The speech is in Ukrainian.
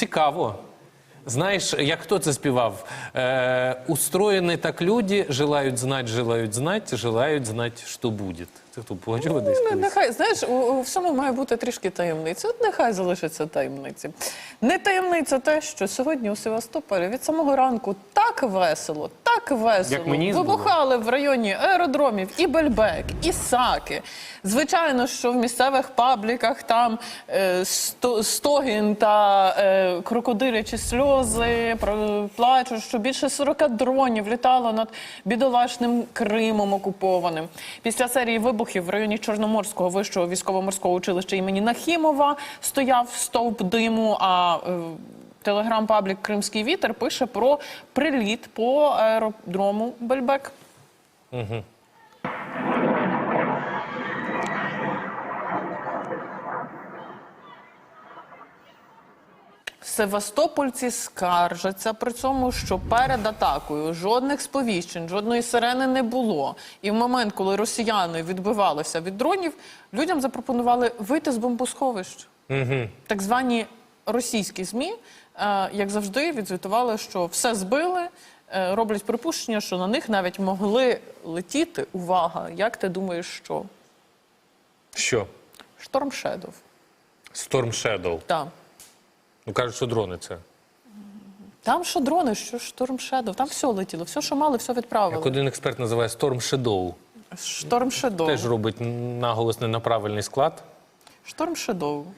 цікаво. Знаєш, як хто це співав? Е, устроєні так люди, желають знати, желають знати, желають знати, що буде. Це хто десь? Ну, колись? Нехай знаєш, у, у всьому має бути трішки таємниці. От нехай залишиться таємниці. Не таємниця те, що сьогодні у Севастополі від самого ранку так весело, так весело. Як мені Вибухали в районі аеродромів і Бельбек, і Саки. Звичайно, що в місцевих пабліках там е, сто, стогін та е, крокодилячі сльози плачуть, що більше 40 дронів літало над бідолашним Кримом окупованим. Після серії вибухів в районі Чорноморського вищого військово-морського училища імені Нахімова стояв стовп диму. А е, телеграм-паблік Кримський вітер пише про приліт по аеродрому Бельбек. Севастопольці скаржаться при цьому, що перед атакою жодних сповіщень, жодної сирени не було. І в момент, коли росіяни відбивалися від дронів, людям запропонували вийти з бомбосховищ. Так звані російські ЗМІ, е, як завжди, відзвітували, що все збили, е, роблять припущення, що на них навіть могли летіти. Увага! Як ти думаєш, що? Що? Шторм Шедов. Storm Shadow. Так. Ну кажуть, що дрони це. Там що дрони, що Шторм Шедов, там все летіло, все, що мали, все відправили. Як один експерт називає Storm Shadow. Шторм Шедов. Теж робить наголос не на правильний склад. Шторм Шедов.